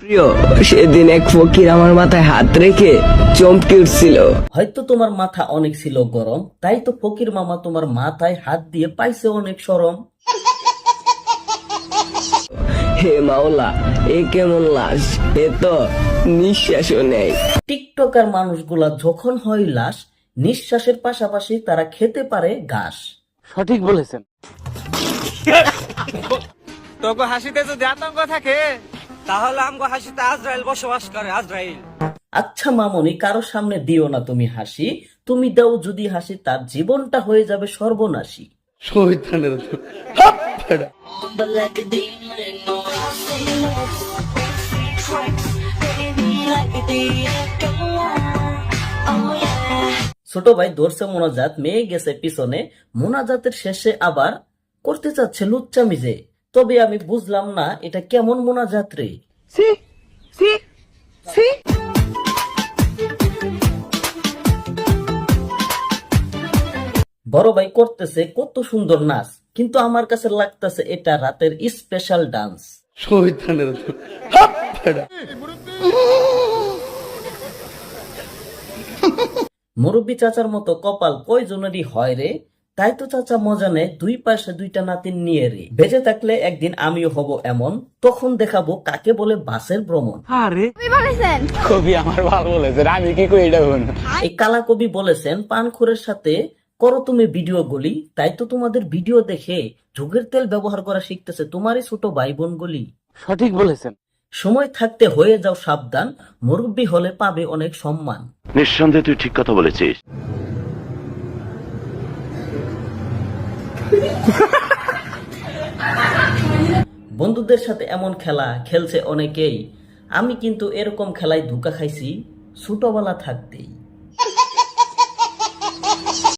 প্রিয় সেদিন এক ফকির আমার মাথায় হাত রেখে চমকে উঠছিল। হয়তো তোমার মাথা অনেক ছিল গরম তাই তো ফকির মামা তোমার মাথায় হাত দিয়ে পাইছে অনেক সরম। হে মাওলা এ কেমন লাশ? এ তো নিঃশ্বাসও নেই। টিকটকার মানুষগুলা যখন হয় লাশ নিঃশ্বাসের পাশাপাশি তারা খেতে পারে ঘাস। সঠিক বলেছেন। তোকে হাসিতে যদি আতঙ্ক থাকে তাহলে আমগো হাসিতে আজরাইল বসবাস করে আজরাইল। আচ্ছা মামনি কারও সামনে দিও না তুমি হাসি। তুমি দাও যদি হাসি তার জীবনটা হয়ে যাবে সর্বনাশী। ছোট ভাই ধরছে মোনাজাত মেয়ে গেছে পিছনে। মোনাজাতের শেষে আবার করতে চাচ্ছে লুচ্চামি যে তবে আমি বুঝলাম না এটা কেমন মোনাজাত রে। বড় ভাই করতেছে কত সুন্দর নাচ কিন্তু আমার কাছে লাগতেছে এটা রাতের স্পেশাল ডান্স মুরব্বী চাচার মতো কপাল কয়জনেরই হয় রে? তাই তো চাচা মজা নেয় দুই পাশে দুইটা নাতিন নিয়ে রে বেঁচে থাকলে একদিন আমিও হব এমন তখন দেখাবো কাকে বলে বাসের ভ্রমণ। কবি আমার ভালো বলেছেন আমি কি কই এটা এই কালা কবি বলেছেন পানখুরের সাথে করো তুমি ভিডিও গুলি তাই তো তোমাদের ভিডিও দেখে যুগের তেল ব্যবহার করা শিখতেছে তোমারই ছোট ভাই বোন গুলি। সঠিক বলেছেন। সময় থাকতে হয়ে যাও সাবধান মুরব্বী হলে পাবে অনেক সম্মান। নিঃসন্দেহে তুই ঠিক কথা বলেছিস। বন্ধুদের সাথে এমন খেলা খেলছে অনেকেই। আমি কিন্তু এরকম খেলায় ধোকা খাইছি ছোটবেলা থাকতেই।